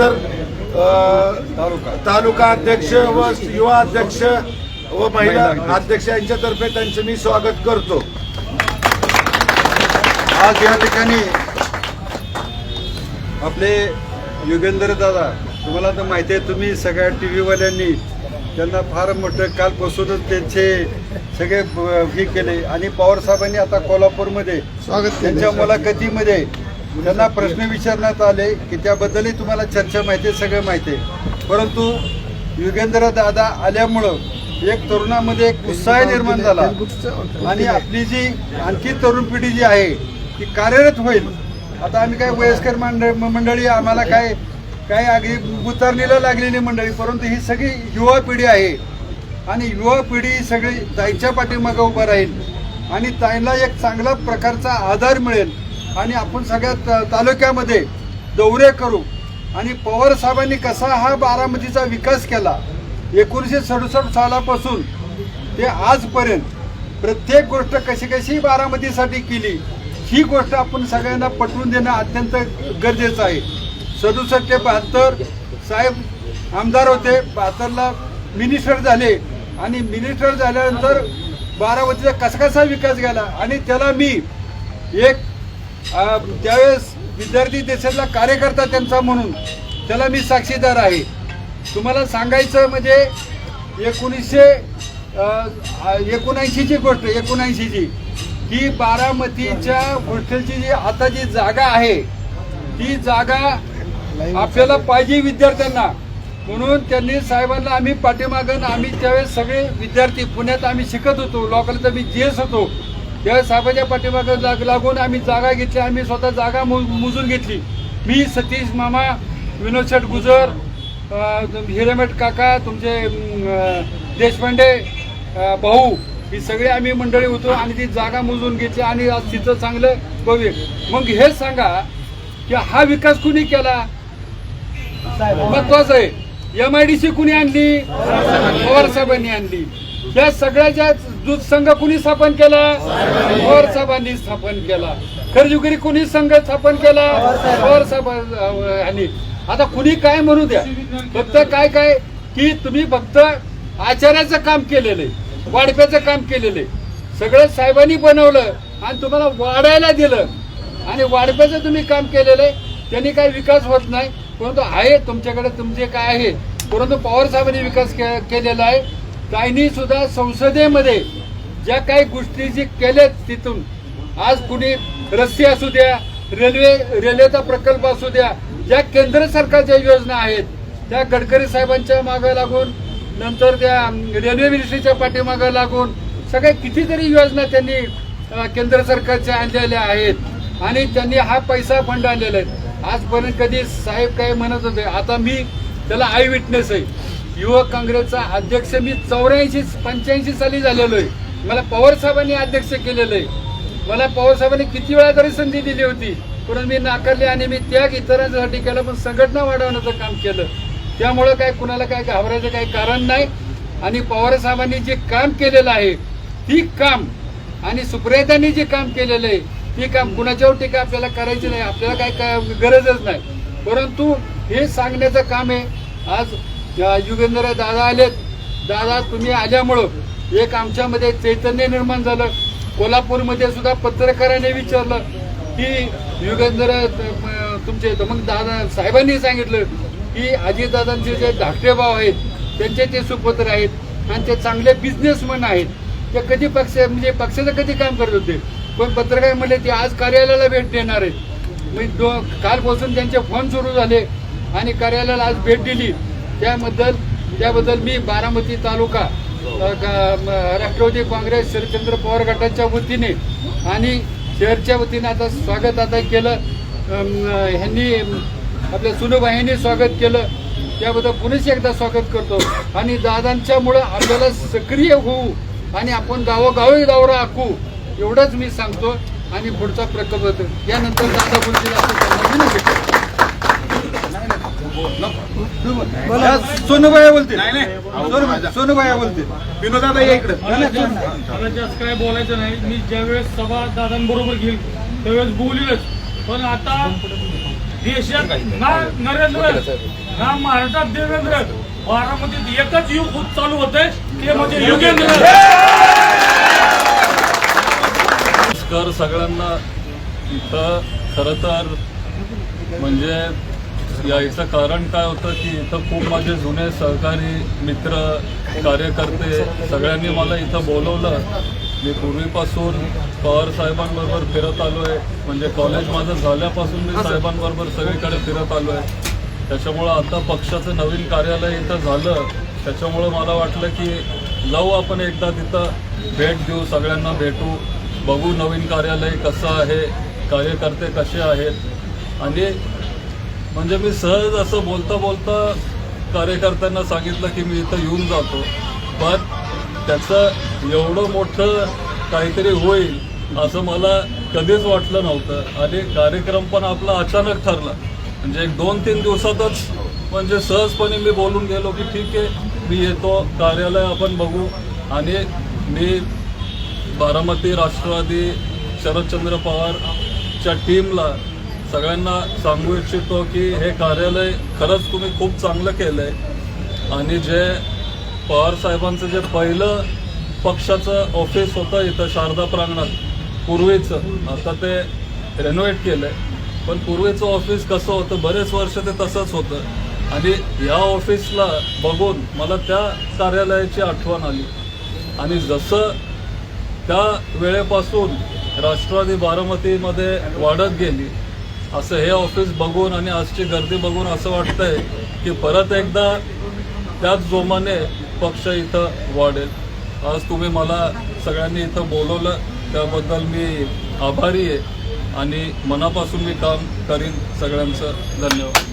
अ, तालुका अध्यक्ष व युवा अध्यक्ष व महिला अध्यक्ष यांच्यातर्फे त्यांचं मी स्वागत करतो. आज या ठिकाणी आपले युगेंद्र दादा तुम्हाला तर माहिती आहे तुम्ही सगळ्या टी व्हीवाल्यांनी त्यांना फार मोठं कालपासूनच त्यांचे सगळे हे केले. आणि पवार साहेबांनी आता कोल्हापूरमध्ये त्यांच्या मुलाखतीमध्ये त्यांना प्रश्न विचारण्यात आले की त्याबद्दलही तुम्हाला चर्चा माहिती आहे सगळं माहिती आहे. परंतु युगेंद्र दादा आल्यामुळं एक तरुणामध्ये एक उत्साह निर्माण झाला. आणि आपली जी आणखी तरुण पिढी जी आहे ती कार्यरत होईल. आता आम्ही काय वयस्कर मंडळ मंडळी आम्हाला काय काय अगदी उतरणीला लागलेली मंडळी परंतु ही सगळी युवा पिढी आहे. आणि युवा पिढी सगळी ताईच्या पाठीमागं उभं राहील. आणि ताईला एक चांगला प्रकारचा आधार मिळेल. आणि आपण सगळ्या त- तालुक्यामध्ये दौरे करू. आणि पवार साहेबांनी कसा हा बारामतीचा विकास केला एकोणीसशे सदुसष्ट सालापासून ते आजपर्यंत प्रत्येक गोष्ट कशी कशी बारामतीसाठी केली ही गोष्ट आपण सगळ्यांना पटवून देणं अत्यंत गरजेचं आहे. सदुसष्ट ते बहात्तर साहेब आमदार होते बहात्तरला मिनिस्टर झाले आणि मिनिस्टर झाल्यानंतर बारामतीचा कसा कसा विकास गेला आणि त्याला मी एक त्यावेळेस विद्यार्थी देशातला कार्यकर्ता त्यांचा म्हणून त्याला मी साक्षीदार आहे. तुम्हाला सांगायचं म्हणजे एकोणीसशे एकोणऐंशीची गोष्ट एकोणऐंशीची. ही बारामतीच्या हॉस्टेलची जी आता जी जागा आहे ती जागा आपल्याला पाहिजे विद्यार्थ्यांना. म्हणून त्यांनी साहेबांना आम्ही पाठीमागून आम्ही त्यावेळेस सगळे विद्यार्थी पुण्यात आम्ही शिकत होतो. लोकलचा मी जी एस होतो. त्यावेळेस साहेबांच्या पाठीमागं लाग लागून आम्ही जागा घेतली आम्ही स्वतः जागा मोजून घेतली. मी सतीश मामा विनोद शेठ गुजर अ, हिरेमठ काका तुमचे देशपांडे भाऊ ही सगळे आम्ही मंडळी होतो आणि ती जागा मोजून घेतली आणि आज तिथं चांगलं भव्य. मग हेच सांगा की हा विकास कुणी केला? महत्वाचं आहे. एम आय डी सी कुणी आणली? पवार साहेबांनी आणली. या सगळ्याच्या दूध संघ कुणी स्थापन केला? पवार साहेबांनी स्थापन केला. खरजुगिरी कुणी संघ स्थापन केला? पवार साहेबांनी आता कुणी काय म्हणू द्या? फक्त काय काय? की तुम्ही फक्त आचार्याचं काम केलेलं आहे वाढप्याचं काम केलेलं आहे. सगळं साहेबांनी बनवलं आणि तुम्हाला वाढायला दिलं. आणि वाढप्याचं तुम्ही काम केलेलं आहे. त्यांनी काही विकास होत नाही. परंतु आहे तुमच्याकडे तुमचे काय आहे? परंतु पवार साहेबांनी विकास केलेला आहे. त्यांनी सुद्धा संसदेमध्ये ज्या काही गोष्टी जे केल्यात तिथून आज कुणी रस्ते असू द्या रेल्वे रेल्वेचा प्रकल्प असू द्या ज्या केंद्र सरकारच्या योजना आहेत त्या गडकरी साहेबांच्या मागे लागून नंतर त्या रेल्वे मिनिस्ट्रीच्या पाठीमागं लागून सगळ्या कितीतरी योजना त्यांनी केंद्र सरकारच्या आणलेल्या आहेत. आणि त्यांनी हा पैसा फंड आणलेला आहे. आजपर्यंत कधी साहेब काय म्हणत होते आता मी त्याला आय विटनेस आहे. युवक काँग्रेसचा अध्यक्ष मी चौऱ्याऐंशी पंच्याऐंशी साली झालेलो आहे. मला पवार साहेबांनी अध्यक्ष केलेलं आहे. मला पवार साहेबांनी किती वेळा तरी संधी दिली होती. परंतु मी नाकारली आणि मी त्याग इतरांसाठी केलं पण संघटना वाढवण्याचं काम केलं. त्यामुळं काय कुणाला काय घाबरायचं काही कारण नाही. आणि पवार साहेबांनी जे काम केलेलं आहे ती काम आणि सुप्रियतांनी जे काम केलेलं आहे ती काम कुणाच्यावर टीका आपल्याला करायची नाही आपल्याला काय काय गरजच नाही. परंतु हे सांगण्याचं काम आहे आज युगेंद्र दादा आलेत. दादा तुम्ही आल्यामुळं एक आमच्यामध्ये चैतन्य निर्माण झालं. कोल्हापूरमध्ये सुद्धा पत्रकाराने विचारलं की युगेंद्र तुमचे मग दादा साहेबांनी सांगितलं की अजितदादांचे जे धाकटे भाव आहेत त्यांचे ते सुपुत्र आहेत आणि ते चांगले बिझनेसमन आहेत. ते कधी पक्ष म्हणजे पक्षाचं कधी काम करत होते? पण पत्रकार म्हणले ते आज कार्यालयाला भेट देणार आहेत. मी दो कालपासून त्यांचे फोन सुरू झाले आणि कार्यालयाला आज भेट दिली. त्याबद्दल त्याबद्दल मी बारामती तालुका राष्ट्रवादी काँग्रेस शरदचंद्र पवार गटाच्या वतीने आणि शहरच्या वतीने आता स्वागत आता केलं. ह्यांनी आपल्या सुनबाईंनी स्वागत केलं. त्याबद्दल पुन्हा एकदा स्वागत करतो. आणि दादांच्यामुळं आपल्याला सक्रिय होऊ आणि आपण गावोगावी दौरा आखू एवढंच मी सांगतो. आणि पुढचा प्रकल्प यानंतर दादा बोलतील असं विनंती करतो. सोनूबाया बोलतील. सोनू- सोनूबाया बोलतील. विनोदादा या इकडे. मला जास्त काय बोलायचं नाही. मी ज्यावेळेस सभा दादांबरोबर घेईल त्यावेळेस बोलीलच. पण आता देशात ना नरेंद्र ना महाराष्ट्रात देवेंद्र बारामतीत एकच युग होत चालू होते ते म्हणजे युगेंद्र. नमस्कार सगळ्यांना. इथं खरं तर म्हणजे यायचं कारण काय होतं की इथं खूप माझे जुने सहकारी मित्र कार्यकर्ते सगळ्यांनी मला इथं बोलवलं. मी पूर्वीपासून पवार साहेबांबरोबर फिरत आलो आहे म्हणजे कॉलेज माझं झाल्यापासून मी साहेबांबरोबर सगळीकडे फिरत आलो आहे त्याच्यामुळं आता पक्षाचं नवीन कार्यालय इथं झालं. त्याच्यामुळं मला वाटलं की जाऊ आपण एकदा तिथं. भेट देऊ सगळ्यांना भेटू. बघू नवीन कार्यालय कसं आहे कार्यकर्ते कसे आहेत. आणि म्हणजे मी सहज असं बोलता बोलता कार्यकर्त्यांना सांगितलं की मी इथं येऊन जातो. पण त्याचं एवढं मोठं काहीतरी होईल असं मला कधीच वाटलं नव्हतं. आणि कार्यक्रम पण आपला अचानक ठरला. म्हणजे एक दोन तीन दिवसातच म्हणजे सहजपणे मी बोलून गेलो की ठीक आहे मी येतो कार्यालय आपण बघू. आणि मी बारामती राष्ट्रवादी शरदचंद्र पवारच्या टीमला सगळ्यांना सांगू इच्छितो की हे कार्यालय खरंच तुम्ही खूप चांगलं केलं आहे आणि जे पवार साहेबांचं जे पहिलं पक्षाचं ऑफिस होतं इथं शारदा प्रांगणात पूर्वीचं आता ते रेनोव्हेट केलं आहे पण पूर्वीचं ऑफिस कसं होतं बरेच वर्ष ते तसंच होतं. आणि या ऑफिसला बघून मला त्या कार्यालयाची आठवण आली. आणि जसं त्या वेळेपासून राष्ट्रवादी बारामतीमध्ये वाढत गेली असं हे ऑफिस बघून आणि आजची गर्दी बघून असं वाटतंय की परत एकदा त्याच जोमाने पक्ष इथं वाढेल. आज तुम्ही मला सगळ्यांनी इथं बोलवलं त्याबद्दल मी आभारी आहे आणि मनापासून मी काम करीन. सगळ्यांचं धन्यवाद.